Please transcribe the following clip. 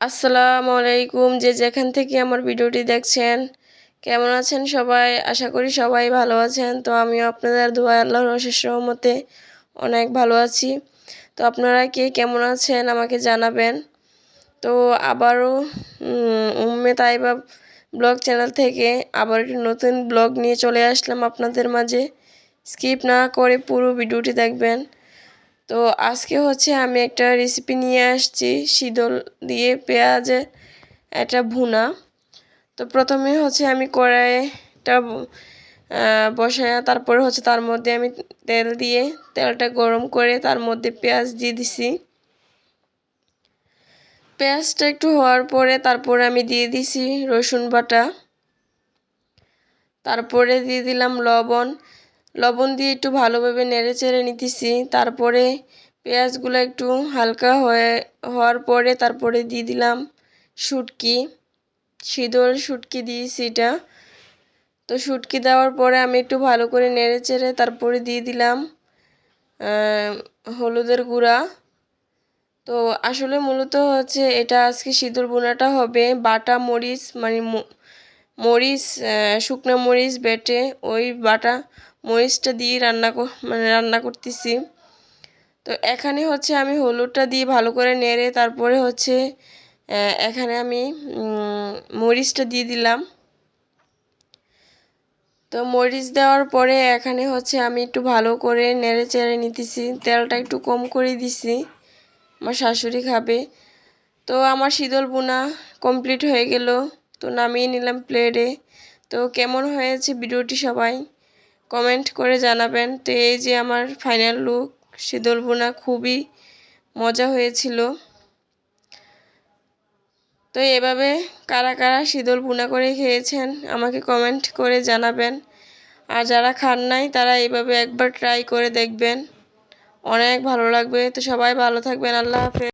আসসালামু আলাইকুম। যে যেখান থেকে আমার ভিডিওটি দেখছেন, কেমন আছেন সবাই? আশা করি সবাই ভালো আছেন। তো আমিও আপনাদের দোয়া আল্লাহর অশেষ রহমতে অনেক ভালো আছি। তো আপনারা কে কেমন আছেন আমাকে জানাবেন। তো আবারও উম্মে তাইবা ব্লগ চ্যানেল থেকে আবার একটি নতুন ব্লগ নিয়ে চলে আসলাম আপনাদের মাঝে। স্কিপ না করে পুরো ভিডিওটি দেখবেন। তো আজকে হচ্ছে আমি একটা রেসিপি নিয়ে আসছি শীতল দিয়ে পেঁয়াজে একটা ভুনা। তো প্রথমে হচ্ছে আমি কড়াইটা বসায় তারপরে হচ্ছে তার মধ্যে আমি তেল দিয়ে তেলটা গরম করে তার মধ্যে পেঁয়াজ দিয়ে দিছি। পেঁয়াজটা একটু হওয়ার পরে তারপরে আমি দিয়ে দিছি রসুন বাটা। তারপরে দিয়ে দিলাম লবণ। লবণ দিয়ে একটু ভালোভাবে নেড়ে চেড়ে নিতেছি। তারপরে পেঁয়াজগুলো একটু হালকা হয়ে, হওয়ার পরে তারপরে দিয়ে দিলাম শুটকি। শীতল শুটকি দিয়েছি এটা। তো শুটকি দেওয়ার পরে আমি একটু ভালো করে নেড়ে চেড়ে তারপরে দিয়ে দিলাম হলুদের গুঁড়া। তো আসলে মূলত হচ্ছে এটা আজকে সিঁদুর বোনাটা হবে, বাটা, মরিচ মানে মরিচ শুকনো মরিচ বেটে ওই বাটা মরিচটা দিয়ে রান্না মানে রান্না করতেছি। তো এখানে হচ্ছে আমি হলুদটা দিয়ে ভালো করে নেড়ে তারপরে হচ্ছে এখানে আমি মরিচটা দিয়ে দিলাম। তো মরিচ দেওয়ার পরে এখানে হচ্ছে আমি একটু ভালো করে নেড়ে চেড়ে নিতেছি, তেলটা একটু কম করে দিছি। আমার শাশুড়ি খাবে। তো আমার শীতল বোনা কমপ্লিট হয়ে গেল। তো নামিয়ে নিলাম প্লেটে। তো কেমন হয়েছে ভিডিওটি সবাই কমেন্ট করে জানাবেন। তো এই যে আমার ফাইনাল লুক শীতল বোনা খুবই মজা হয়েছিল। তো এভাবে কারা কারা শীতল বোনা করে খেয়েছেন আমাকে কমেন্ট করে জানাবেন। আর যারা খান নাই, তারা এভাবে একবার ট্রাই করে দেখবেন। অনেক ভালো লাগবে। তো সবাই ভালো থাকবেন। আল্লাহ হাফেজ।